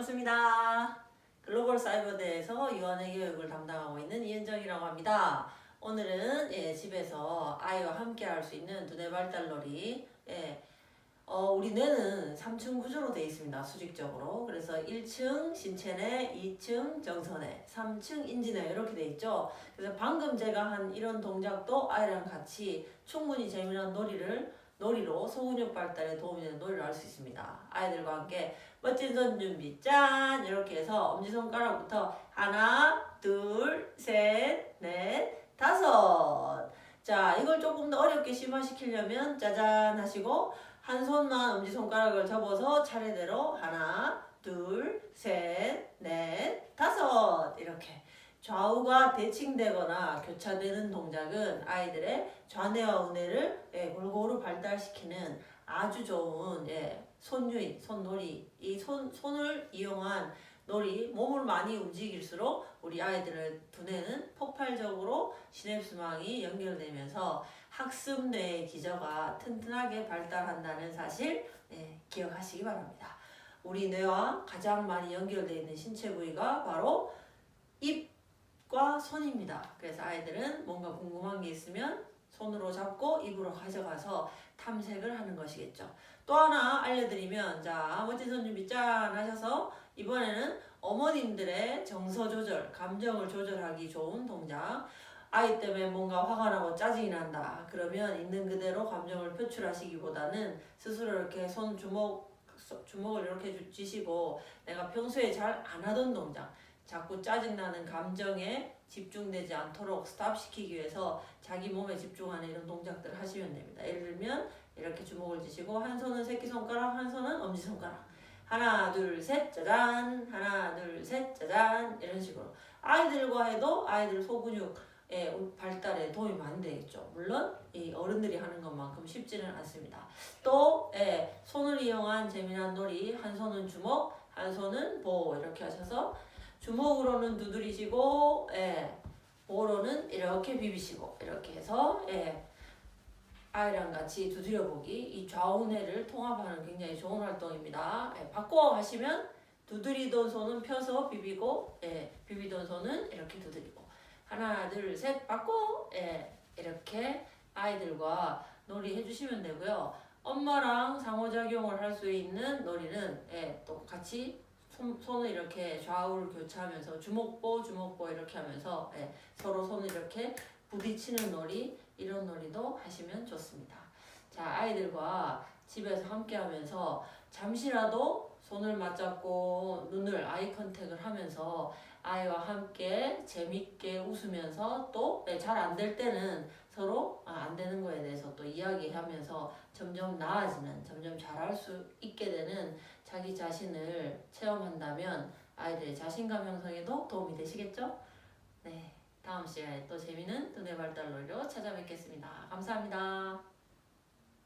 반갑습니다. 글로벌 사이버대에서 유한의 교육을 담당하고 있는 이은정이라고 합니다. 오늘은 예, 집에서 아이와 함께 할 수 있는 두뇌 발달놀이. 예, 어, 우리 뇌는 3층 구조로 되어 있습니다. 수직적으로. 그래서 1층 신체내, 2층 정서내, 3층 인지내 이렇게 되어 있죠. 그래서 방금 제가 한 이런 동작도 아이랑 같이 충분히 재미난 놀이를 놀이로 소근육 발달에 도움이 되는 놀이를 할 수 있습니다. 아이들과 함께 멋진 손 준비 짠 이렇게 해서 엄지손가락부터 하나 둘셋넷 다섯 자 이걸 조금 더 어렵게 심화시키려면 짜잔 하시고 한 손만 엄지손가락을 접어서 차례대로 하나 둘셋넷 다섯 이렇게 좌우가 대칭되거나 교차되는 동작은 아이들의 좌뇌와 우뇌를 예, 골고루 발달시키는 아주 좋은 예, 손유인, 손놀이 이 손, 손을 이용한 놀이 몸을 많이 움직일수록 우리 아이들의 두뇌는 폭발적으로 시냅스망이 연결되면서 학습 뇌의 기저가 튼튼하게 발달한다는 사실 예, 기억하시기 바랍니다. 우리 뇌와 가장 많이 연결되어 있는 신체 부위가 바로 입 과 손입니다. 그래서 아이들은 뭔가 궁금한 게 있으면 손으로 잡고 입으로 가져가서 탐색을 하는 것이겠죠. 또 하나 알려드리면 자 멋진 손 준비 짠 하셔서 이번에는 어머님들의 정서 조절, 감정을 조절하기 좋은 동작. 아이 때문에 뭔가 화가 나고 짜증이 난다. 그러면 있는 그대로 감정을 표출하시기보다는 스스로 이렇게 손 주먹 주먹을 이렇게 주- 쥐시고 내가 평소에 잘 안 하던 동작, 자꾸 짜증나는 감정에 집중되지 않도록 스탑시키기 위해서 자기 몸에 집중하는 이런 동작들을 하시면 됩니다. 예를 들면 이렇게 주먹을 쥐시고 한 손은 새끼손가락, 한 손은 엄지손가락. 하나, 둘, 셋, 짜잔. 하나, 둘, 셋, 짜잔. 이런 식으로. 아이들과 해도 아이들 소근육의 발달에 도움이 많이 되겠죠. 물론 이 어른들이 하는 것만큼 쉽지는 않습니다. 또 예, 손을 이용한 재미난 놀이 한 손은 주먹, 한 손은 보 이렇게 하셔서 주먹으로는 두드리시고 예, 보로는 이렇게 비비시고 이렇게 해서 예, 아이랑 같이 두드려 보기 이 좌우뇌를 통합하는 굉장히 좋은 활동입니다. 예, 바꿔 하시면 두드리던 손은 펴서 비비고 예, 비비던 손은 이렇게 두드리고 하나 둘 셋 바꿔 예, 이렇게 아이들과 놀이 해 주시면 되고요. 엄마랑 상호작용을 할 수 있는 놀이는 예, 또 같이 손, 손을 이렇게 좌우를 교차하면서 주먹보 주먹보 이렇게 하면서 예, 서로 손을 이렇게 부딪히는 놀이 이런 놀이도 하시면 좋습니다. 자 아이들과 집에서 함께 하면서 잠시라도 손을 맞잡고 눈을 아이 컨택을 하면서 아이와 함께 재밌게 웃으면서 또 잘 안 될 때는 서로 아, 안 되는 거에 대해서 또 이야기하면서 점점 나아지는 점점 잘할 수 있게 되는 자기 자신을 체험한다면 아이들의 자신감 형성에도 도움이 되시겠죠? 네, 다음 시간에 또 재미있는 두뇌 발달 놀이로 찾아뵙겠습니다. 감사합니다.